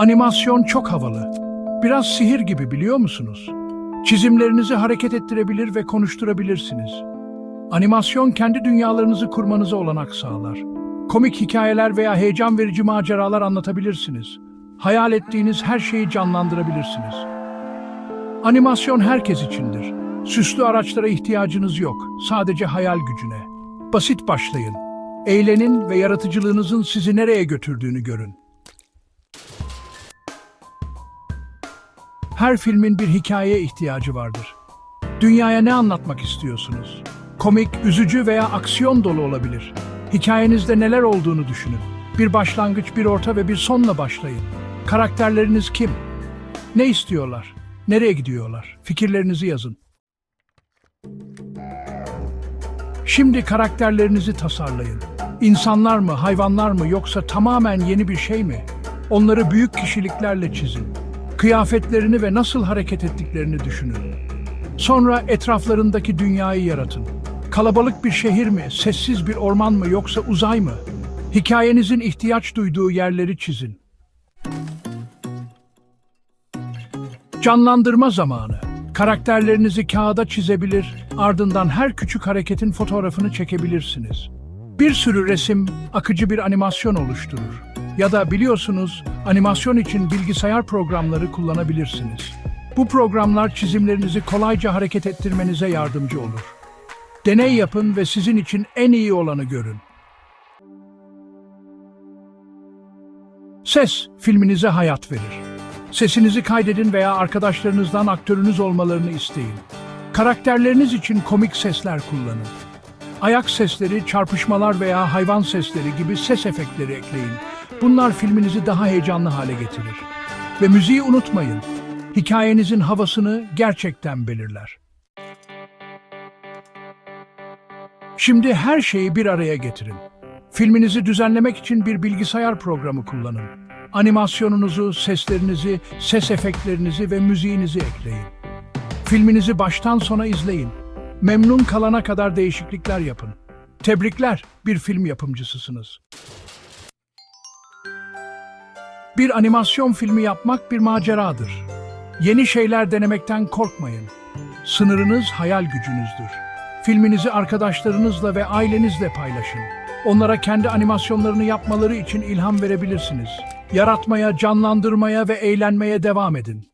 Animasyon çok havalı. Biraz sihir gibi biliyor musunuz? Çizimlerinizi hareket ettirebilir ve konuşturabilirsiniz. Animasyon kendi dünyalarınızı kurmanıza olanak sağlar. Komik hikayeler veya heyecan verici maceralar anlatabilirsiniz. Hayal ettiğiniz her şeyi canlandırabilirsiniz. Animasyon herkes içindir. Süslü araçlara ihtiyacınız yok. Sadece hayal gücüne. Basit başlayın. Eğlenin ve yaratıcılığınızın sizi nereye götürdüğünü görün. Her filmin bir hikayeye ihtiyacı vardır. Dünyaya ne anlatmak istiyorsunuz? Komik, üzücü veya aksiyon dolu olabilir. Hikayenizde neler olduğunu düşünün. Bir başlangıç, bir orta ve bir sonla başlayın. Karakterleriniz kim? Ne istiyorlar? Nereye gidiyorlar? Fikirlerinizi yazın. Şimdi karakterlerinizi tasarlayın. İnsanlar mı, hayvanlar mı yoksa tamamen yeni bir şey mi? Onları büyük kişiliklerle çizin. Kıyafetlerini ve nasıl hareket ettiklerini düşünün. Sonra etraflarındaki dünyayı yaratın. Kalabalık bir şehir mi, sessiz bir orman mı yoksa uzay mı? Hikayenizin ihtiyaç duyduğu yerleri çizin. Canlandırma zamanı. Karakterlerinizi kağıda çizebilir, ardından her küçük hareketin fotoğrafını çekebilirsiniz. Bir sürü resim, akıcı bir animasyon oluşturur. Ya da biliyorsunuz, animasyon için bilgisayar programları kullanabilirsiniz. Bu programlar çizimlerinizi kolayca hareket ettirmenize yardımcı olur. Deney yapın ve sizin için en iyi olanı görün. Ses, filminize hayat verir. Sesinizi kaydedin veya arkadaşlarınızdan aktörünüz olmalarını isteyin. Karakterleriniz için komik sesler kullanın. Ayak sesleri, çarpışmalar veya hayvan sesleri gibi ses efektleri ekleyin. Bunlar filminizi daha heyecanlı hale getirir. Ve müziği unutmayın. Hikayenizin havasını gerçekten belirler. Şimdi her şeyi bir araya getirin. Filminizi düzenlemek için bir bilgisayar programı kullanın. Animasyonunuzu, seslerinizi, ses efektlerinizi ve müziğinizi ekleyin. Filminizi baştan sona izleyin. Memnun kalana kadar değişiklikler yapın. Tebrikler, bir film yapımcısısınız. Bir animasyon filmi yapmak bir maceradır. Yeni şeyler denemekten korkmayın. Sınırınız hayal gücünüzdür. Filminizi arkadaşlarınızla ve ailenizle paylaşın. Onlara kendi animasyonlarını yapmaları için ilham verebilirsiniz. Yaratmaya, canlandırmaya ve eğlenmeye devam edin.